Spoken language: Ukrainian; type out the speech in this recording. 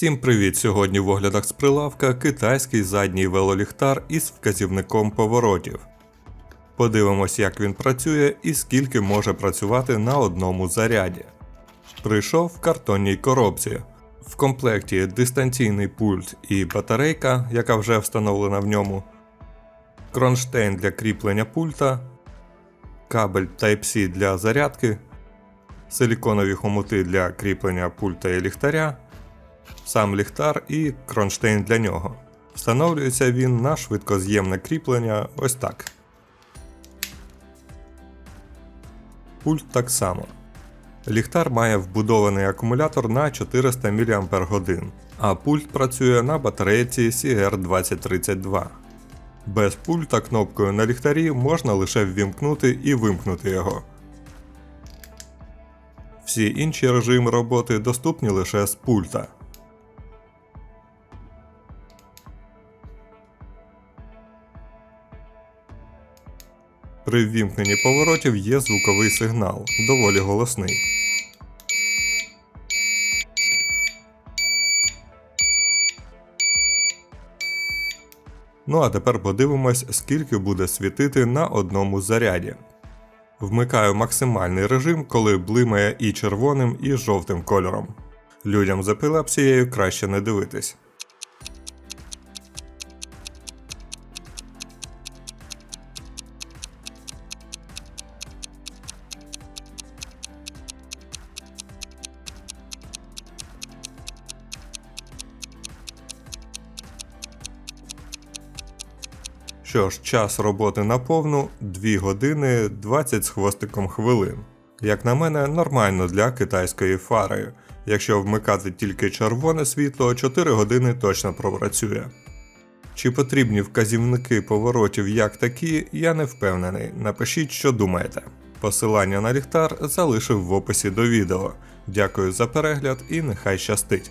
Всім привіт! Сьогодні в оглядах з прилавка китайський задній велоліхтар із вказівником поворотів. Подивимось, як він працює і скільки може працювати на одному заряді. Прийшов в картонній коробці. В комплекті дистанційний пульт і батарейка, яка вже встановлена в ньому, кронштейн для кріплення пульта, кабель Type-C для зарядки, силіконові хомути для кріплення пульта і ліхтаря, сам ліхтар і кронштейн для нього. Встановлюється він на швидкоз'ємне кріплення ось так. Пульт так само. Ліхтар має вбудований акумулятор на 400 мАч, а пульт працює на батарейці CR2032. Без пульта кнопкою на ліхтарі можна лише ввімкнути і вимкнути його. Всі інші режими роботи доступні лише з пульта. При ввімкненні поворотів є звуковий сигнал, доволі голосний. Ну а тепер подивимось, скільки буде світити на одному заряді. Вмикаю максимальний режим, коли блимає і червоним, і жовтим кольором. Людям з епілепсією краще не дивитись. Що ж, час роботи на повну 2 години 20 з хвостиком хвилин. Як на мене, нормально для китайської фари. Якщо вмикати тільки червоне світло, 4 години точно пропрацює. Чи потрібні вказівники поворотів як такі, я не впевнений. Напишіть, що думаєте. Посилання на ліхтар залишив в описі до відео. Дякую за перегляд і нехай щастить!